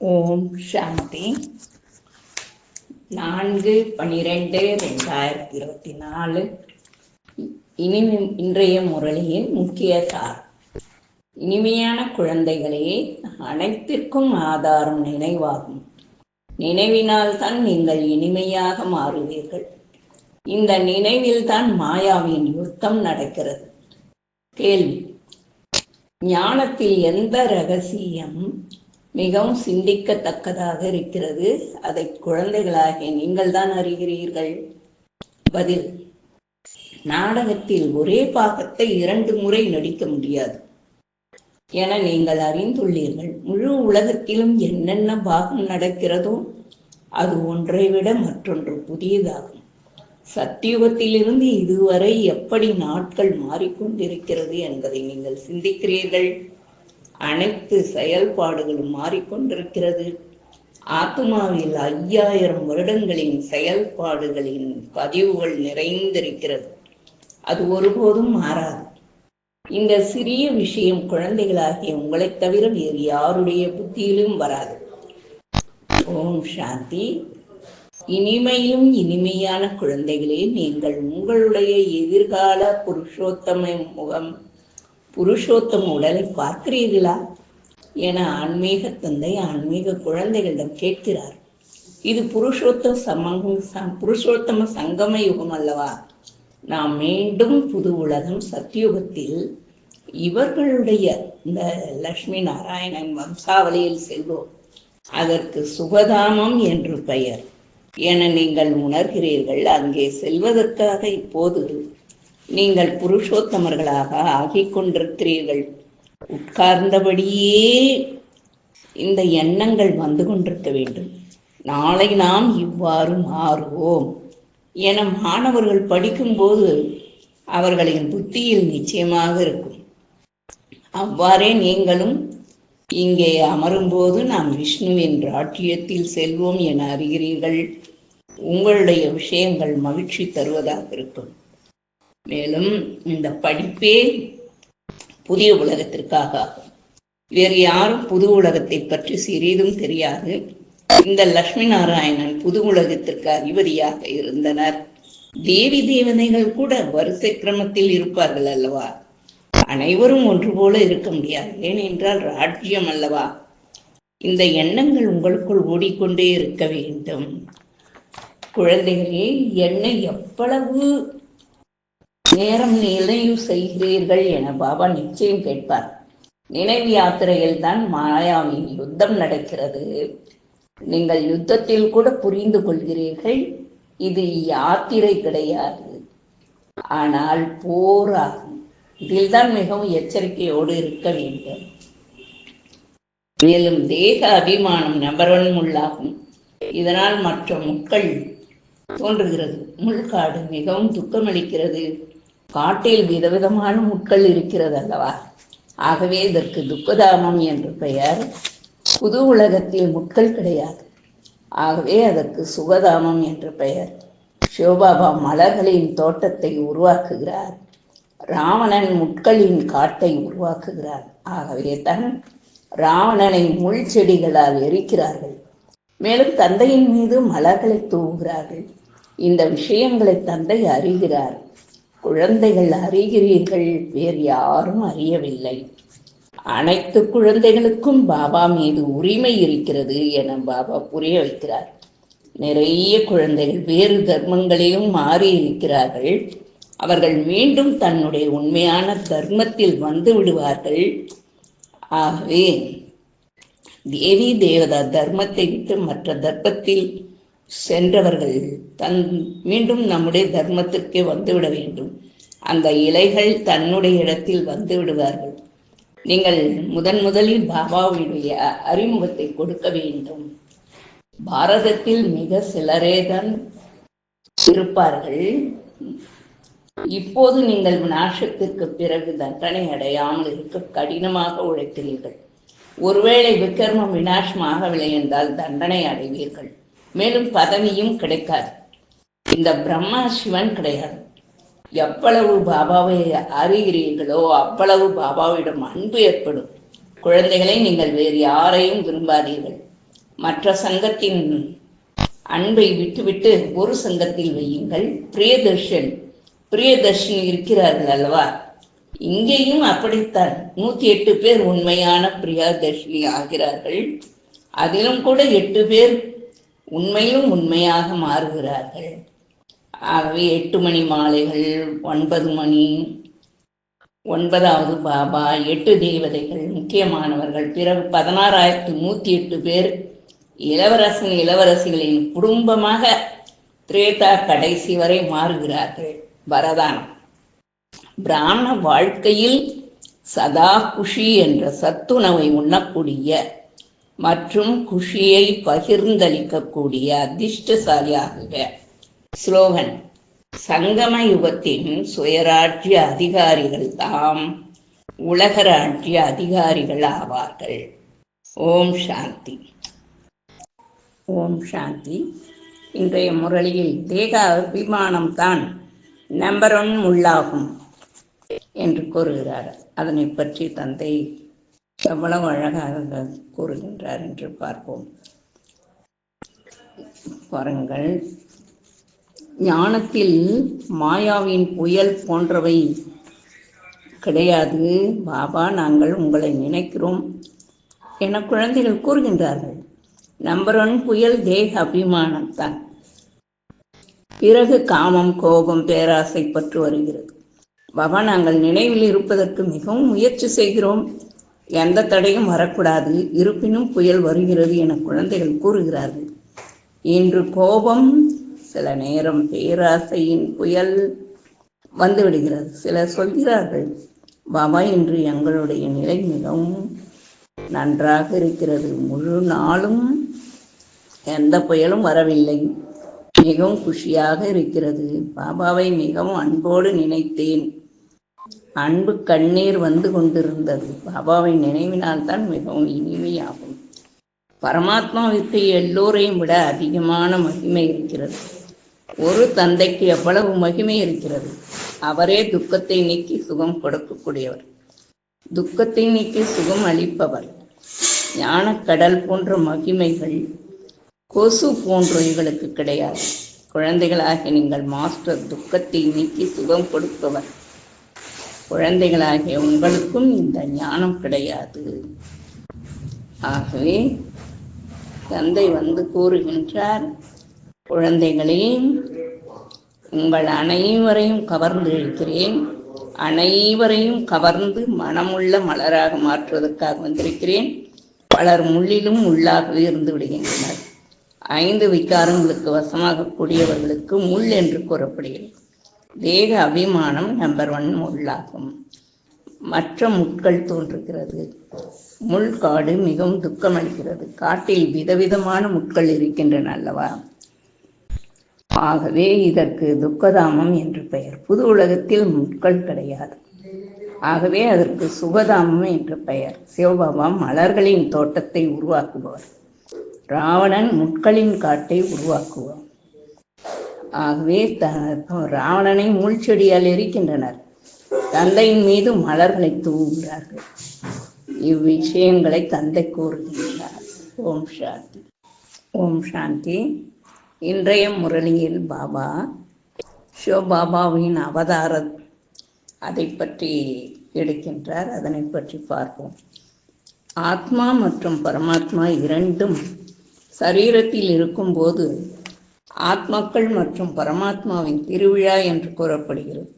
ஓம் சாந்தி. நான்கு பனிரெண்டு ரெண்டாயிரத்தி இருபத்தி நாலு இனி இன்றைய முரளியின் முக்கிய சார். இனிமையான குழந்தைகளே அனைத்திற்கும் ஆதாரம் நினைவாகும். நினைவினால் தான் நீங்கள் இனிமையாக மாறுவீர்கள். இந்த நினைவில் தான் மாயாவின் யுத்தம் நடக்கிறது. கேள்வி. ஞானத்தில் எந்த ரகசியம் மிகவும் சிந்திக்கத்தக்கதாக இருக்கிறது. அதை குழந்தைகளாகிய நீங்கள் தான் அறிகிறீர்கள். பதில் நாடகத்தில் ஒரே பாகத்தை இரண்டு முறை நடிக்க முடியாது. என நீங்கள் அறிந்துள்ளீர்கள். முழு உலகத்திலும் என்னென்ன பாகம் நடக்கிறதோ அது ஒன்றை விட மற்றொன்று புதியதாகும். சத்தியுகத்திலிருந்து இதுவரை எப்படி நாட்கள் மாறிக்கொண்டிருக்கிறது என்பதை நீங்கள் சிந்திக்கிறீர்கள். அனைத்து செயல்பாடுகளும் மாறிக்கொண்டிருக்கிறது. ஆத்மாவில் ஐயாயிரம் வருடங்களின் செயல்பாடுகளின் பதிவுகள் நிறைந்திருக்கிறது. அது ஒருபோதும் மாறாது. இந்த சிறிய விஷயம் குழந்தைகளாகிய உங்களைத் தவிர வேறு யாருடைய புத்தியிலும் வராது. ஓம் சாந்தி. இனிமையும் இனிமையான குழந்தைகளே நீங்கள் உங்களுடைய எதிர்கால புருஷோத்தம முகம் புருஷோத்தம உடலை பார்க்கிறீர்களா? என ஆன்மீக தந்தை ஆன்மீக குழந்தைகளிடம் கேட்கிறார். இது புருஷோத்தம் சமங்கம் புருஷோத்தம சங்கம யுகம் அல்லவா? நாம் மீண்டும் புது உலகம் சத்தியுகத்தில் இவர்களுடைய இந்த லட்சுமி நாராயணன் வம்சாவளியில் செல்வோம். அதற்கு சுகதாமம் என்று பெயர். என நீங்கள் உணர்கிறீர்கள் அங்கே செல்வதற்காக இப்போது நீங்கள் புருஷோத்தமர்களாக ஆகிக் கொண்டிருக்கிறீர்கள் உட்கார்ந்தபடியே இந்த எண்ணங்கள் வந்து கொண்டிருக்க வேண்டும். நாளை நாம் இவ்வாறு மாறுவோம். என மாணவர்கள் படிக்கும்போது அவர்களின் புத்தியில் நிச்சயமாக இருக்கும். அவ்வாறே நீங்களும் இங்கே அமரும்போது நாம் விஷ்ணுவின் ராட்டியத்தில் செல்வோம் என அறிகிறீர்கள். உங்களுடைய விஷயங்கள் மகிழ்ச்சி தருவதாக இருக்கும். மேலும் இந்த படிப்பே புதிய உலகத்திற்காக ஆகும். வேறு யாரும் புது உலகத்தை பற்றி சிறிதும் தெரியாது. இந்த லட்சுமி நாராயணன் புது உலகத்திற்கு அதிபதியாக இருந்தனர். தேவி தேவதைகள் கூட வரிசை கிரமத்தில் இருப்பார்கள் அல்லவா? அனைவரும் ஒன்று போல இருக்க முடியாது. ஏனென்றால் ராஜ்யம் அல்லவா? இந்த எண்ணங்கள் உங்களுக்குள் ஓடிக்கொண்டே இருக்க வேண்டும். குழந்தைகளே என்னை எவ்வளவு நேரம் நினைவு செய்கிறீர்கள் என பாபா நிச்சயம் கேட்பார். நினைவு யாத்திரையில் தான் மாயாவின் யுத்தம் நடக்கிறது. நீங்கள் யுத்தத்தில் கூட புரிந்து கொள்கிறீர்கள் இது யாத்திரை கிடையாது. ஆனால் போராகும் இதில்தான் மிகவும் எச்சரிக்கையோடு இருக்க வேண்டும். மேலும் தேக அபிமானம் நபரன் முள்ளாகும். இதனால் மற்ற மக்கள் தோன்றுகிறது. முள்காடு மிகவும் துக்கமளிக்கிறது. காட்டில் விதவிதமான முட்கள் இருக்கிறது அல்லவா? ஆகவே இதற்கு துக்கதாமம் என்று பெயர். புது உலகத்தில் முட்கள் கிடையாது. ஆகவே அதற்கு சுகதாமம் என்று பெயர். சிவபாபா மலர்களின் தோட்டத்தை உருவாக்குகிறார். ராவணன் முட்களின் காட்டை உருவாக்குகிறார். ஆகவே தான் ராவணனை முள் செடிகளால் எரிக்கிறார்கள். மேலும் தந்தையின் மீது மலர்களை தூவுகிறார்கள். இந்த விஷயங்களை தந்தை அறிகிறார். குழந்தைகள் அறிகிறீர்கள் வேறு யாரும் அறியவில்லை. அனைத்து குழந்தைகளுக்கும் பாபா மீது உரிமை இருக்கிறது என பாபா புரிய வைக்கிறார். நிறைய குழந்தைகள் வேறு தர்மங்களையும் மாறி இருக்கிறார்கள். அவர்கள் மீண்டும் தன்னுடைய உண்மையான தர்மத்தில் வந்து விடுவார்கள். ஆகவே தேவி தேவதா தர்மத்தை விட்டு மற்ற தர்மத்தில் சென்றவர்கள் தன் மீண்டும் நம்முடைய தர்மத்திற்கே வந்துவிட வேண்டும். அந்த இலைகள் தன்னுடைய இடத்தில் வந்து விடுவார்கள். நீங்கள் முதன் முதலில் பாபாவுடைய அறிமுகத்தை கொடுக்க வேண்டும். பாரதத்தில் மிக சிலரே தான் இருப்பார்கள். இப்போது நீங்கள் நாசத்திற்கு பிறகு தண்டனை அடையாமல் இருக்க கடினமாக உழைக்கிறீர்கள். ஒருவேளை விக்ரமம் விநாசமாகவில்லை என்றால் தண்டனை அடைவீர்கள். மேலும் பதவியும் கிடைக்காது. இந்த பிரம்மா சிவன் கிடையாது. எவ்வளவு பாபாவை அறிகிறீர்களோ அவ்வளவு பாபாவிடம் அன்பு ஏற்படும். குழந்தைகளை நீங்கள் வேறு யாரையும் விரும்பாதீர்கள். மற்ற சங்கத்தின் அன்பை விட்டுவிட்டு ஒரு சங்கத்தில் வையுங்கள். பிரியதர்ஷன் பிரியதர்ஷினி இருக்கிறார்கள் அல்லவா? இங்கேயும் அப்படித்தான். நூத்தி எட்டு பேர் உண்மையான பிரியதர்ஷினி ஆகிறார்கள். அதிலும் கூட எட்டு பேர் உண்மையும் உண்மையாக மாறுகிறார்கள். ஆகவே எட்டு மணி மாலைகள் ஒன்பது மணி ஒன்பதாவது பாபா எட்டு தேவதைகள் முக்கியமானவர்கள் பிறகு பதினாறாயிரத்து நூத்தி எட்டு பேர் இளவரசன் இளவரசிகளின் குடும்பமாக திரேதா கடைசி வரை மாறுகிறார்கள். வரதானம். பிராமண வாழ்க்கையில் சதா குஷி என்ற சத்துணவை உண்ணக்கூடிய மற்றும் குஷியை பகிர்ந்தளிக்கக்கூடிய அதிர்ஷ்டசாலியாகுக ஸ்லோகன். சங்கம யுகத்தின் சுயராட்சிய அதிகாரிகள் தாம் உலகராட்சிய அதிகாரிகள் ஆவார்கள் ஓம் சாந்தி. ஓம் சாந்தி. இன்றைய முரளியில் தேக அபிமானம்தான் நம்பர் ஒன் உள்ளாகும் என்று கூறுகிறார். அதனை பற்றி தந்தை எவ்வளவு அழகாக கூறுகின்றார் என்று பார்ப்போம். பாருங்கள். ஞானத்தில் மாயாவின் புயல் போன்றவை கிடையாது. பாபா நாங்கள் உங்களை நினைக்கிறோம் என குழந்தைகள் கூறுகின்றார்கள். நம்பர் ஒன் புயல் தேக அபிமானம் தான். பிறகு காமம் கோபம் பேராசை பற்று வருகிறது. பாபா நாங்கள் நினைவில் இருப்பதற்கு மிகவும் முயற்சி செய்கிறோம். எந்த தடையும் வரக்கூடாது. இருப்பினும் புயல் வருகிறது என குழந்தைகள் கூறுகிறார்கள். இன்று கோபம் சில நேரம் பேராசையின் புயல் வந்துவிடுகிறது. சிலர் சொல்கிறார்கள் பாபா இன்று எங்களுடைய நிலை மிகவும் நன்றாக இருக்கிறது. முழு நாளும் எந்த புயலும் வரவில்லை. மிகவும் குஷியாக இருக்கிறது. பாபாவை மிகவும் அன்போடு நினைத்தேன். அன்பு கண்ணீர் வந்து கொண்டிருந்தது. பாபாவை நினைவினால் தான் மிகவும் இனிமையாகும். பரமாத்மாவிற்கு எல்லோரையும் விட அதிகமான மகிமை இருக்கிறது. ஒரு தந்தைக்கு எவ்வளவு மகிமை இருக்கிறது? அவரே துக்கத்தை நீக்கி சுகம் கொடுக்கக்கூடியவர். துக்கத்தை நீக்கி சுகம் அளிப்பவர். ஞானக்கடல் போன்ற மகிமைகள் கொசு போன்ற இவளுக்கு கிடையாது. குழந்தைகளாக நீங்கள் மாஸ்டர் துக்கத்தை நீக்கி சுகம் கொடுப்பவர். குழந்தைகளாகிய உங்களுக்கும் இந்த ஞானம் கிடையாது. ஆகவே தந்தை வந்து கூறுகின்றார் குழந்தைகளே உங்கள் அனைவரையும் கவர்ந்து இருக்கிறேன். அனைவரையும் கவர்ந்து மனமுள்ள மலராக மாற்றுவதற்காக வந்திருக்கிறேன். பலர் முள்ளிலும் உள்ளாகவே இருந்து விடுகின்றனர். ஐந்து விகாரங்களுக்கு வசமாக கூடியவர்களுக்கு முள் என்று கூறப்படுகிறது. வேக அபிமானம் நம்பர் ஒன் முள்ளாகும். மற்ற முட்கள் தோன்றுகிறது. முள் காடு மிகவும் துக்கமளிக்கிறது. காட்டில் விதவிதமான முட்கள் இருக்கின்றன அல்லவா? ஆகவே இதற்கு துக்கதாமம் என்று பெயர். புது உலகத்தில் முட்கள் கிடையாது. ஆகவே அதற்கு சுகதாமம் என்று பெயர். சிவபாபா மலர்களின் தோட்டத்தை உருவாக்குபவர். ராவணன் முட்களின் காட்டை உருவாக்குவார் ஆகவே த ராவணனை முள்செடியால் எரிக்கின்றனர். தந்தையின் மீது மலர்களை தூவுகிறார்கள். இவ்விஷயங்களை தந்தை கூறுகின்றார். ஓம் சாந்தி. ஓம் சாந்தி. இன்றைய முரளியில் பாபா சிவபாபாவின் அவதார அதை பற்றி எடுக்கின்றார். அதனை பற்றி பார்ப்போம். ஆத்மா மற்றும் பரமாத்மா இரண்டும் சரீரத்தில் இருக்கும்போது ஆத்மாக்கள் மற்றும் பரமாத்மாவின் திருவிழா என்று கூறப்படுகிறது.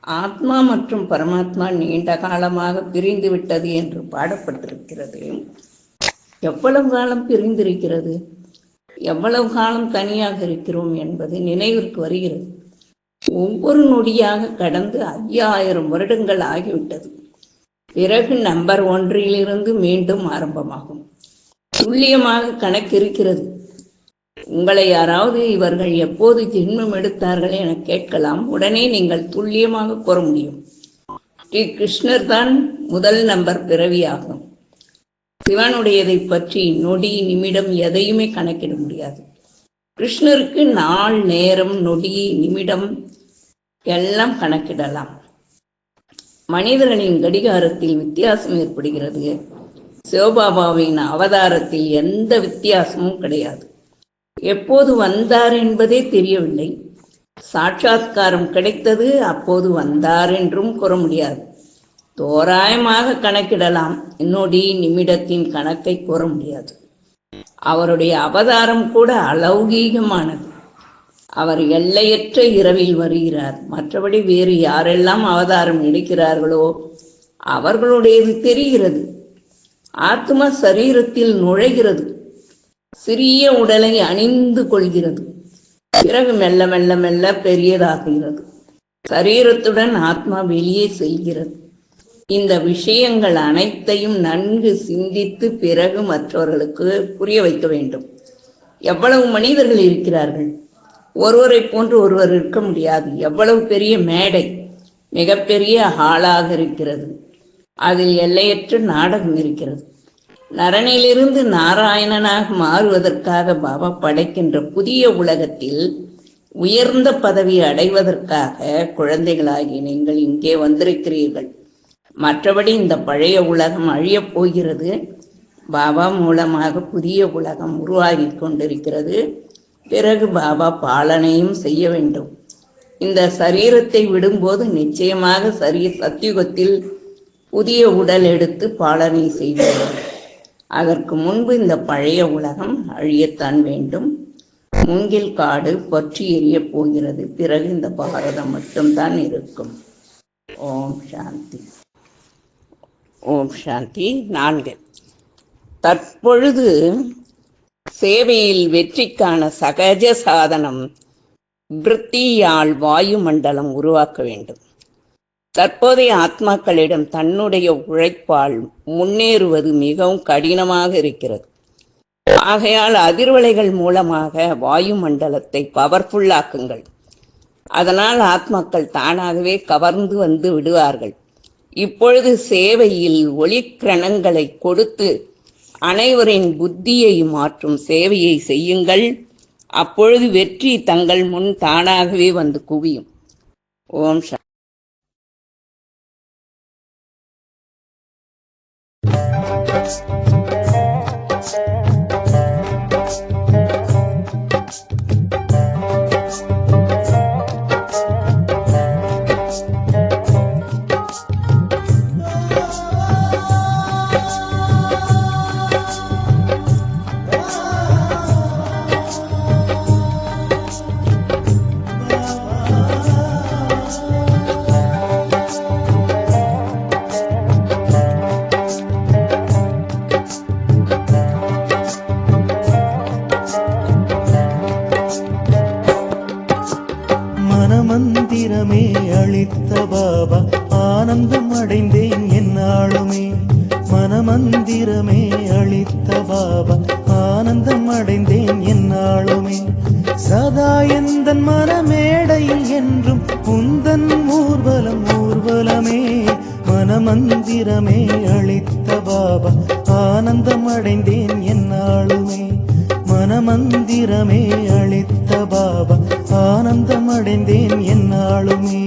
ஆத்மா மற்றும் பரமாத்மா நீண்ட காலமாக பிரிந்து விட்டது என்று பாடப்பட்டிருக்கிறது. எவ்வளவு காலம் பிரிந்திருக்கிறது? எவ்வளவு காலம் தனியாக இருக்கிறோம் என்பது நினைவிற்கு வருகிறது. ஒவ்வொரு நொடியாக கடந்து ஐயாயிரம் வருடங்கள் ஆகிவிட்டது. பிறகு நம்பர் ஒன்றிலிருந்து மீண்டும் ஆரம்பமாகும். துல்லியமாக கணக்கு இருக்கிறது உங்களை யாராவது இவர்கள் எப்போது ஜென்மம் எடுத்தார்கள் என கேட்கலாம். உடனே நீங்கள் துல்லியமாக கூற முடியும். ஸ்ரீ கிருஷ்ணர் தான் முதல் நம்பர் பிறவியாகும். சிவனுடையதை பற்றி நொடி நிமிடம் எதையுமே கணக்கிட முடியாது. கிருஷ்ணருக்கு நாள் நேரம் நொடி நிமிடம் எல்லாம் கணக்கிடலாம். மனிதர்களின் கடிகாரத்தில் வித்தியாசம் ஏற்படுகிறது. சிவபாபாவின் அவதாரத்தில் எந்த வித்தியாசமும் கிடையாது. எப்போது வந்தார் என்பதே தெரியவில்லை. சாட்சாத்காரம் கிடைத்தது அப்போது வந்தார் என்றும் கூற முடியாது. தோராயமாக கணக்கிடலாம். என்னோடி நிமிடத்தின் கணக்கை கூற முடியாது. அவருடைய அவதாரம் கூட அலௌகீகமானது. அவர் எல்லையற்ற இரவில் வருகிறார். மற்றபடி வேறு யாரெல்லாம் அவதாரம் எடுக்கிறார்களோ அவர்களுடையது தெரிகிறது. ஆத்ம சரீரத்தில் நுழைகிறது. சிறிய உடலை அணிந்து கொள்கிறது. பிறகு மெல்ல மெல்ல மெல்ல பெரியதாகிறது. சரீரத்துடன் ஆத்மா வெளியே செல்கிறது. இந்த விஷயங்கள் அனைத்தையும் நன்கு சிந்தித்து பிறகு மற்றவர்களுக்கு புரிய வைக்க வேண்டும். எவ்வளவு மனிதர்கள் இருக்கிறார்கள்? ஒருவரை போன்று ஒருவர் இருக்க முடியாது. எவ்வளவு பெரிய மேடை மிகப்பெரிய ஹாலாக இருக்கிறது. அதில் எல்லையற்ற நாடகம் இருக்கிறது. நரனிலிருந்து நாராயணனாக மாறுவதற்காக பாபா படைக்கின்ற புதிய உலகத்தில் உயர்ந்த பதவி அடைவதற்காக குழந்தைகளாகி நீங்கள் இங்கே வந்திருக்கிறீர்கள். மற்றபடி இந்த பழைய உலகம் அழியப் போகிறது. பாபா மூலமாக புதிய உலகம் உருவாகி கொண்டிருக்கிறது. பிறகு பாபா பாலனையும் செய்ய வேண்டும். இந்த சரீரத்தை விடும்போது நிச்சயமாக சரி சத்தியுகத்தில் புதிய உடல் எடுத்து பாலனை செய்வார்கள் அதற்கு முன்பு இந்த பழைய உலகம் அழியத்தான் வேண்டும். மூங்கில் காடு பற்றி எரிய போகிறது. பிறகு இந்த பாரதம் மட்டும்தான் இருக்கும். ஓம் சாந்தி. ஓம் சாந்தி. நான்கு. தற்பொழுது சேவையில் வெற்றிக்கான சகஜ சாதனம் விருத்தியால் வாயுமண்டலம் உருவாக்க வேண்டும். தற்போதைய ஆத்மாக்களிடம் தன்னுடைய உழைப்பால் முன்னேறுவது மிகவும் கடினமாக இருக்கிறது. ஆகையால் அதிர்வலைகள் மூலமாக வாயு மண்டலத்தை பவர்ஃபுல்லாக்குங்கள் அதனால் ஆத்மாக்கள் தானாகவே கவர்ந்து வந்து விடுவார்கள். இப்பொழுது சேவையில் ஒளிக்கிரணங்களை கொடுத்து அனைவரின் புத்தியை மாற்றும் சேவையை செய்யுங்கள். அப்பொழுது வெற்றி தங்கள் முன் தானாகவே வந்து குவியும். ஓம் podcast. எந்தன் மனமேடையில் என்றும் உந்தன் ஊர்வலம் ஊர்வலமே மனமந்திரமே அளித்த பாபா ஆனந்தம் அடைந்தேன் என்னாளுமே மனமந்திரமே அளித்த பாபா ஆனந்தம் அடைந்தேன் என்னாளுமே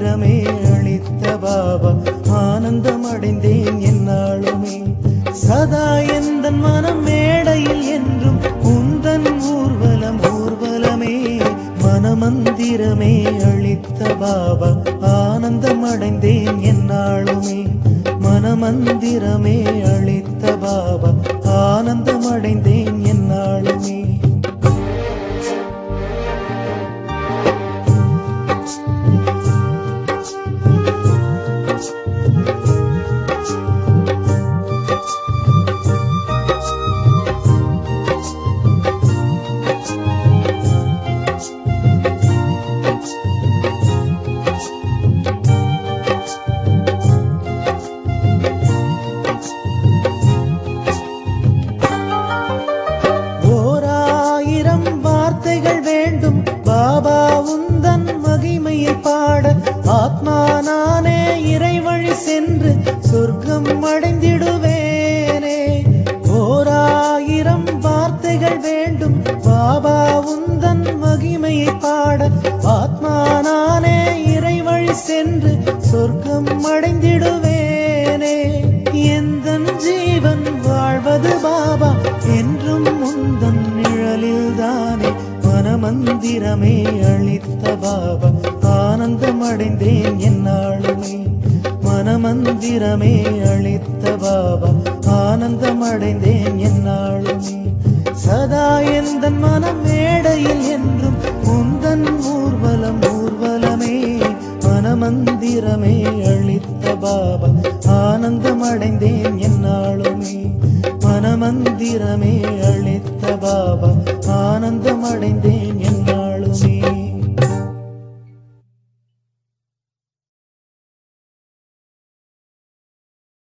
நேரமே அளித்த பாபா ஆனந்தம் அடைந்தேன் என்னாலுமே. சதா எந்த மனம் மேடையில் என்றும் உந்தன் ஊர்வலம் ஊர்வலமே. மனமந்திரமே அளித்த பாபா ஆனந்தம் அடைந்தேன் என்னாலுமே. மனமந்திரமே அளித்த பாபா ஆனந்தம் அடைந்தேன் நேரமே அளித்த பாபா ஆனந்தம் அடைந்தேன் என்னாளுமே. மனமந்திரமே அளித்த பாபா ஆனந்தம் அடைந்தேன் என்னாளுமே. சதா எந்த மனம் மேடையில் என்றும் உந்தன் ஊர்வலம் ஊர்வலமே. மனமந்திரமே அளித்த பாபா ஆனந்தம் அடைந்தேன் என்னாளுமே. மனமந்திரமே அளித்த பாபா ஆனந்தம் அடைந்தேன் என்ன see.